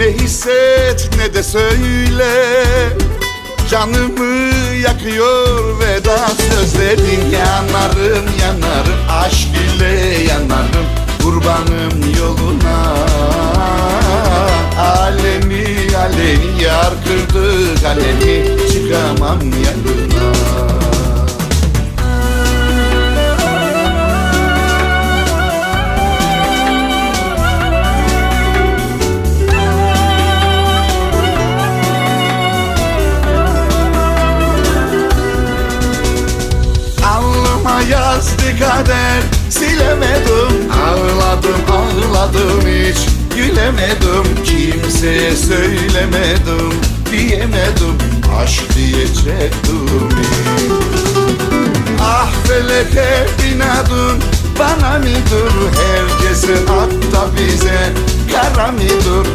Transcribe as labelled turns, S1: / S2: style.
S1: Ne hisset ne de söyle. Canımı yakıyor veda sözlerin. Yanarım yanarım aşk ile yanarım Kurbanım yoluna. Alemi alemi yar kırdı kalemi Çıkamam yanına yazdı kader. Silemedim Ağladım ağladım hiç. Gülemedim Kimseye söylemedim. Diyemedim Aşk diyecektim hiç. Ah feleke inadın Bana mıdır? Herkese hatta bize Kara mıdır